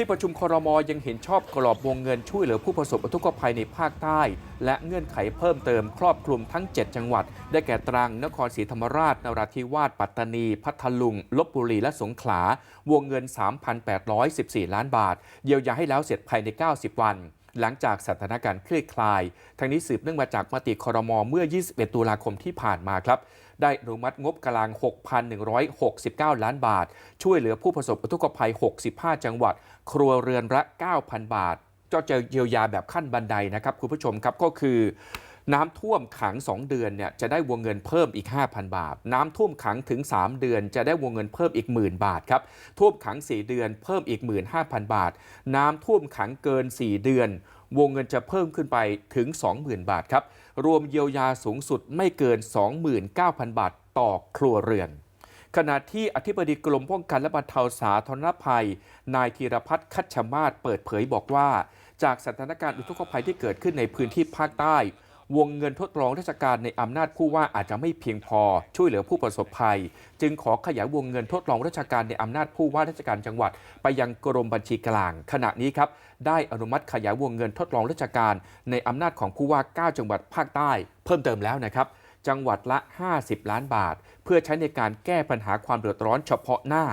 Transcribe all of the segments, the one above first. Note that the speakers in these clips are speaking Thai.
ที่ประชุมครมยังเห็นชอบกรอบวงเงินช่วยเหลือผู้ประสบอุทกภัยในภาคใต้ และเงื่อนไขเพิ่มเติมครอบคลุมทั้ง 7 จังหวัด ได้แก่ตรัง นครศรีธรรมราช นราธิวาส ปัตตานี พัทลุง ลบบุรี และสงขลา วงเงิน 3,814 ล้านบาท เยียวยาให้แล้วเสร็จภายใน 90 วัน หลังจากสถานการณ์คลี่คลาย ทั้งนี้สืบเนื่องมาจากมติครมเมื่อ 21 ตุลาคมที่ผ่านมาครับได้อนุมัติงบกลาง 6,169 ล้านบาท ช่วยเหลือผู้ประสบอุทกภัย 65 จังหวัด ครัวเรือนละ 9,000 บาทก็จะเยียวยาแบบขั้นบันไดนะครับคุณผู้ชมครับก็คือ น้ำท่วมขัง 2 เดือนเนี่ยจะได้วงเงินเพิ่มอีก 5,000 บาท น้ำท่วมขังถึง 3 เดือน จะได้วงเงินเพิ่มอีกหมื่นบาทครับท่วมขัง 4 เดือนเพิ่มอีก 15,000 บาท น้ำท่วมขังเกิน 4 เดือน วงเงินจะเพิ่มขึ้นไปถึง 20,000 บาทครับรวมเยียวยาสูงสุดไม่เกิน 29,000 บาทต่อครัวเรือนขณะที่อธิบดีกรมป้องกันและบรรเทาสาธารณภัย นายธีรพัฒน์คัชมาศเปิดเผยบอกว่า จากสถานการณ์อุทกภัยที่เกิดขึ้นในพื้นที่ภาคใต้ วงเงินทดลองราชการในอำนาจผู้ว่าอาจจะไม่เพียงพอช่วยเหลือผู้ประสบภัย จึงขอขยายวงเงินทดลองราชการในอำนาจผู้ว่าราชการจังหวัด ไปยังกรมบัญชีกลาง ขณะนี้ครับได้อนุมัติขยายวงเงินทดลองราชการ ในอำนาจของผู้ว่า 9 จังหวัดภาคใต้ เพิ่มเติมแล้วนะครับจังหวัดละ 50 ล้านบาท เพื่อใช้ในการแก้ปัญหาความเดือดร้อนเฉพาะหน้า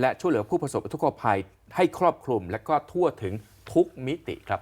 และช่วยเหลือผู้ประสบอุทกภัยให้ครอบคลุมและก็ทั่วถึงทุกมิติครับ